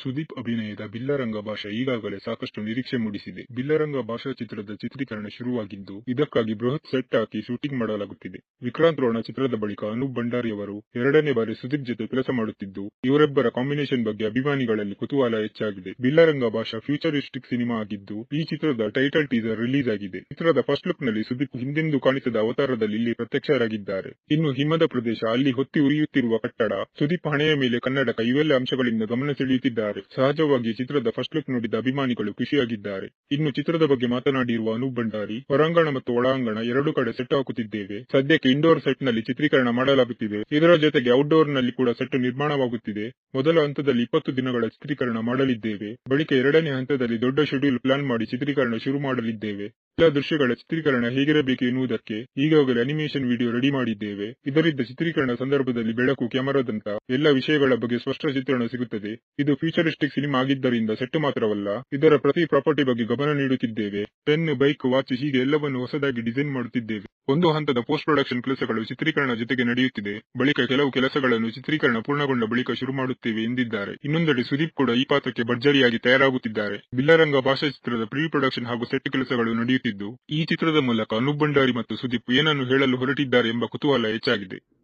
ಸುದೀಪ್ ಅಭಿನಯದ ಬಿಲ್ಲರಂಗ ಭಾಷಾ ಈಗಾಗಲೇ ಸಾಕಷ್ಟು ನಿರೀಕ್ಷೆ ಮೂಡಿಸಿದೆ. ಬಿಲ್ಲರಂಗ ಭಾಷಾ ಚಿತ್ರದ ಚಿತ್ರೀಕರಣ ಶುರುವಾಗಿದ್ದು, ಇದಕ್ಕಾಗಿ ಬೃಹತ್ ಸೆಟ್ ಹಾಕಿ ಶೂಟಿಂಗ್ ಮಾಡಲಾಗುತ್ತಿದೆ. ವಿಕ್ರಾಂತ್ ರೋಣ ಚಿತ್ರದ ಬಳಿಕ ಅನೂಪ್ ಭಂಡಾರಿ ಅವರು ಎರಡನೇ ಬಾರಿ ಸುದೀಪ್ ಜೊತೆ ಕೆಲಸ ಮಾಡುತ್ತಿದ್ದು, ಇವರಿಬ್ಬರ ಕಾಂಬಿನೇಷನ್ ಬಗ್ಗೆ ಅಭಿಮಾನಿಗಳಲ್ಲಿ ಕುತೂಹಲ ಹೆಚ್ಚಾಗಿದೆ. ಬಿಲ್ಲರಂಗ ಭಾಷಾ ಫ್ಯೂಚರಿಸ್ಟಿಕ್ ಸಿನಿಮಾ ಆಗಿದ್ದು, ಈ ಚಿತ್ರದ ಟೈಟಲ್ ಟೀಸರ್ ರಿಲೀಸ್ ಆಗಿದೆ. ಚಿತ್ರದ ಫಸ್ಟ್ ಲುಕ್ನಲ್ಲಿ ಸುದೀಪ್ ಹಿಂದೆಂದು ಕಾಣಿಸಿದ ಅವತಾರದಲ್ಲಿ ಇಲ್ಲಿ ಪ್ರತ್ಯಕ್ಷರಾಗಿದ್ದಾರೆ. ಇನ್ನು ಹಿಮದ ಪ್ರದೇಶ, ಅಲ್ಲಿ ಹೊತ್ತಿ ಉರಿಯುತ್ತಿರುವ ಕಟ್ಟಡ, ಸುದೀಪ್ ಹಣೆಯ ಮೇಲೆ ಕನ್ನಡಕ ಇವೆಲ್ಲ ಅಂಶಗಳಿಂದ ಗಮನ ಸೆಳೆಯುತ್ತಿದ್ದಾರೆ. ಸಹಜವಾಗಿ ಚಿತ್ರದ ಫಸ್ಟ್ ಲುಕ್ ನೋಡಿದ ಅಭಿಮಾನಿಗಳು ಖುಷಿಯಾಗಿದ್ದಾರೆ. ಇನ್ನು ಚಿತ್ರದ ಬಗ್ಗೆ ಮಾತನಾಡಿರುವ ಅನೂಪ್ ಭಂಡಾರಿ, ಹೊರಾಂಗಣ ಮತ್ತು ಒಳಾಂಗಣ ಎರಡು ಕಡೆ ಸೆಟ್ ಹಾಕುತ್ತಿದ್ದೇವೆ. ಸದ್ಯಕ್ಕೆ ಇಂಡೋರ್ ಸೆಟ್ನಲ್ಲಿ ಚಿತ್ರೀಕರಣ ಮಾಡಲಾಗುತ್ತಿದೆ. ಇದರ ಜೊತೆಗೆ ಔಟ್ಡೋರ್ನಲ್ಲಿ ಕೂಡ ಸೆಟ್ ನಿರ್ಮಾಣವಾಗುತ್ತಿದೆ. ಮೊದಲ ಹಂತದಲ್ಲಿ ಇಪ್ಪತ್ತು ದಿನಗಳ ಚಿತ್ರೀಕರಣ ಮಾಡಲಿದ್ದೇವೆ. ಬಳಿಕ ಎರಡನೇ ಹಂತದಲ್ಲಿ ದೊಡ್ಡ ಶೆಡ್ಯೂಲ್ ಪ್ಲಾನ್ ಮಾಡಿ ಚಿತ್ರೀಕರಣ ಶುರು ಮಾಡಲಿದ್ದೇವೆ. ಎಲ್ಲ ದೃಶ್ಯಗಳ ಚಿತ್ರೀಕರಣ ಹೇಗಿರಬೇಕು ಎನ್ನುವುದಕ್ಕೆ ಈಗಾಗಲೇ ಅನಿಮೇಷನ್ ವಿಡಿಯೋ ರೆಡಿ ಮಾಡಿದ್ದೇವೆ. ಇದರಿಂದ ಚಿತ್ರೀಕರಣ ಸಂದರ್ಭದಲ್ಲಿ ಬೆಳಕು, ಕ್ಯಾಮರಾದಂತ ಎಲ್ಲ ವಿಷಯಗಳ ಬಗ್ಗೆ ಸ್ಪಷ್ಟ ಚಿತ್ರಣ ಸಿಗುತ್ತದೆ. ಇದು ಫ್ಯೂಚರಿಸ್ಟಿಕ್ ಸಿನಿಮಾ ಆಗಿದ್ದರಿಂದ ಸೆಟ್ ಮಾತ್ರವಲ್ಲ, ಇದರ ಪ್ರತಿ ಪ್ರಾಪರ್ಟಿ ಬಗ್ಗೆ ಗಮನ ನೀಡುತ್ತಿದ್ದೇವೆ. ಪೆನ್, ಬೈಕ್, ವಾಚ್ ಹೀಗೆ ಎಲ್ಲವನ್ನು ಹೊಸದಾಗಿ ಡಿಸೈನ್ ಮಾಡುತ್ತಿದ್ದೇವೆ. ಒಂದು ಹಂತದ ಪೋಸ್ಟ್ ಪ್ರೊಡಕ್ಷನ್ ಕೆಲಸಗಳು ಚಿತ್ರೀಕರಣ ಜೊತೆಗೆ ನಡೆಯುತ್ತಿದೆ. ಬಳಿಕ ಕೆಲವು ಕೆಲಸಗಳನ್ನು ಚಿತ್ರೀಕರಣ ಪೂರ್ಣಗೊಂಡ ಬಳಿಕ ಶುರು ಮಾಡುತ್ತೇವೆ ಎಂದಿದ್ದಾರೆ. ಇನ್ನೊಂದೆಡೆ ಸುದೀಪ್ ಕೂಡ ಈ ಪಾತ್ರಕ್ಕೆ ಭರ್ಜರಿಯಾಗಿ ತಯಾರಾಗುತ್ತಿದ್ದಾರೆ. ಬಿಲ್ಲರಂಗ ಭಾಷಾ ಚಿತ್ರದ ಪ್ರೀ ಪ್ರೊಡಕ್ಷನ್ ಹಾಗೂ ಸೆಟ್ ಕೆಲಸಗಳು ನಡೆಯುತ್ತಿದ್ದು, ಈ ಚಿತ್ರದ ಮೂಲಕ ಅನೂಪ್ ಭಂಡಾರಿ ಮತ್ತು ಸುದೀಪ್ ಏನನ್ನು ಹೇಳಲು ಹೊರಟಿದ್ದಾರೆ ಎಂಬ ಕುತೂಹಲ ಹೆಚ್ಚಾಗಿದೆ.